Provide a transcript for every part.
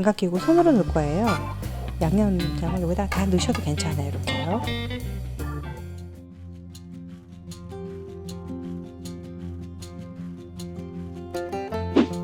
장갑 끼고 손으로 넣을 거예요. 양념장을 여기다 다 넣으셔도 괜찮아요. 이렇게요.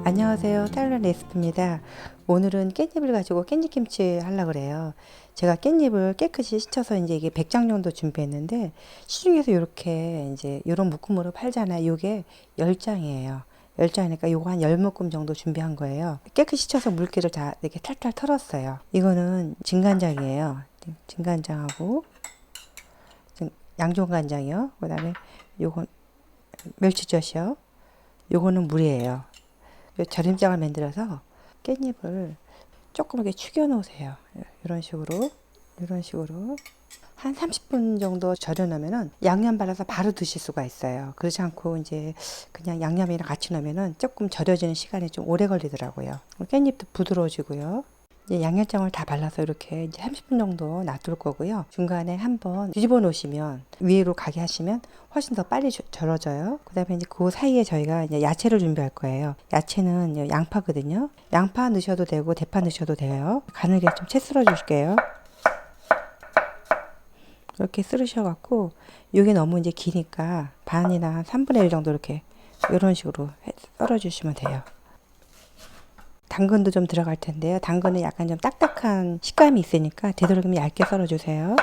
안녕하세요. 딸런 레시피입니다. 오늘은 깻잎을 가지고 깻잎김치 하려고 그래요. 제가 깻잎을 깨끗이 씻어서 이제 이게 100장 정도 준비했는데 시중에서 이렇게 이제 이런 묶음으로 팔잖아요. 이게 10장이에요. 10장이니까 요거 한 10묶음 정도 준비한 거예요. 깨끗이 씻어서 물기를 다 이렇게 탈탈 털었어요. 이거는 진간장이에요. 진간장하고 양조간장이요. 그 다음에 요건 멸치젓이요. 요거는 물이에요. 요 절임장을 만들어서 깻잎을 조금 이렇게 축여 놓으세요. 이런 식으로 이런 식으로 한 30분 정도 절여 놓으면은 양념 발라서 바로 드실 수가 있어요. 그렇지 않고 이제 그냥 양념이랑 같이 넣으면은 조금 절여지는 시간이 좀 오래 걸리더라고요. 깻잎도 부드러워지고요. 이제 양념장을 다 발라서 이렇게 이제 30분 정도 놔둘 거고요. 중간에 한번 뒤집어 놓으시면 위로 가게 하시면 훨씬 더 빨리 저- 절어져요. 그다음에 이제 그 사이에 저희가 이제 야채를 준비할 거예요. 야채는 양파거든요. 양파 넣으셔도 되고 대파 넣으셔도 돼요. 가늘게 좀 채 썰어 줄게요. 이렇게 썰으셔 갖고 이게 너무 이제 기니까 반이나 한 3분의 1 정도 이렇게 이런 식으로 해- 썰어 주시면 돼요. 당근도 좀 들어갈 텐데요. 당근은 약간 좀 딱딱한 식감이 있으니까 되도록이면 얇게 썰어 주세요.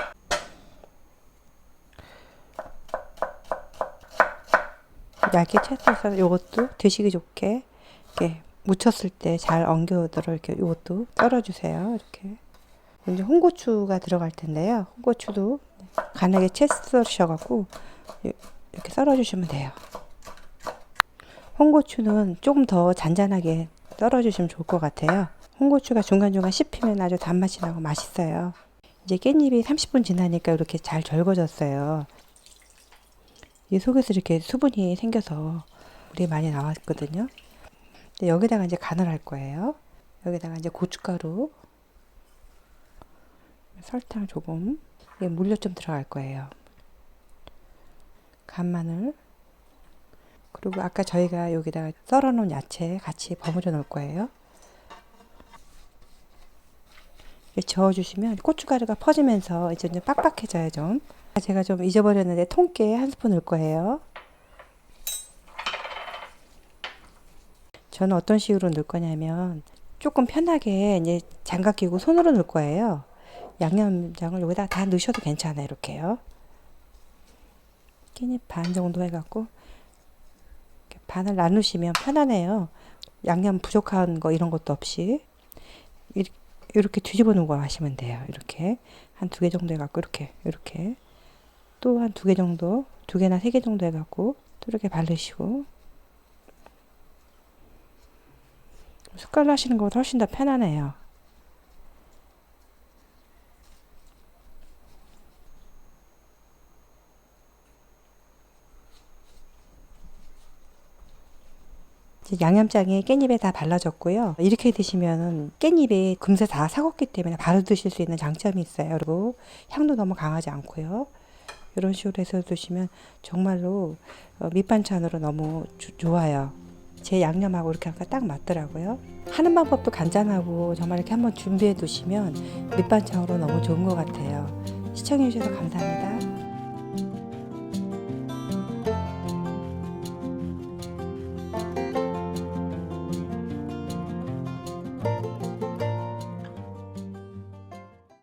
얇게 채썰어서 이것도 드시기 좋게 이렇게 묻혔을 때 잘 엉겨오도록 이렇게 이것도 썰어 주세요. 이렇게. 이제 홍고추가 들어갈 텐데요. 홍고추도 가늘게 채 썰으셔갖고 이렇게 썰어주시면 돼요. 홍고추는 조금 더 잔잔하게 썰어주시면 좋을 것 같아요. 홍고추가 중간중간 씹히면 아주 단맛이 나고 맛있어요. 이제 깻잎이 30분 지나니까 이렇게 잘 절거졌어요. 이 속에서 이렇게 수분이 생겨서 물이 많이 나왔거든요. 여기다가 이제 간을 할 거예요. 여기다가 이제 고춧가루, 설탕 조금, 이게 물엿 좀 들어갈 거예요. 간마늘, 그리고 아까 저희가 여기다가 썰어놓은 야채 같이 버무려 놓을 거예요. 저어주시면 고춧가루가 퍼지면서 이제 좀 빡빡해져요 좀. 제가 좀 잊어버렸는데 통깨 한 스푼 넣을 거예요. 저는 어떤 식으로 넣을 거냐면 조금 편하게 이제 장갑 끼고 손으로 넣을 거예요. 양념장을 여기다 다 넣으셔도 괜찮아요. 이렇게요. 끼니 반 정도 해갖고 반을 나누시면 편하네요. 양념 부족한 거 이런 것도 없이 이렇게, 뒤집어 놓은 거 하시면 돼요. 이렇게 한 두 개 정도 해갖고 이렇게 이렇게 또 한 두 개 정도 두 개나 세 개 정도 해갖고 또 이렇게 바르시고 숟갈로 하시는 것보다 훨씬 더 편하네요. 양념장이 깻잎에 다 발라졌고요. 이렇게 드시면 깻잎이 금세 다 사갔기 때문에 바로 드실 수 있는 장점이 있어요. 그리고 향도 너무 강하지 않고요. 이런 식으로 해서 드시면 정말로 어, 밑반찬으로 너무 주- 좋아요. 제 양념하고 이렇게 하니까 딱 맞더라고요. 하는 방법도 간단하고 정말 이렇게 한번 준비해 두시면 밑반찬으로 너무 좋은 것 같아요. 시청해 주셔서 감사합니다.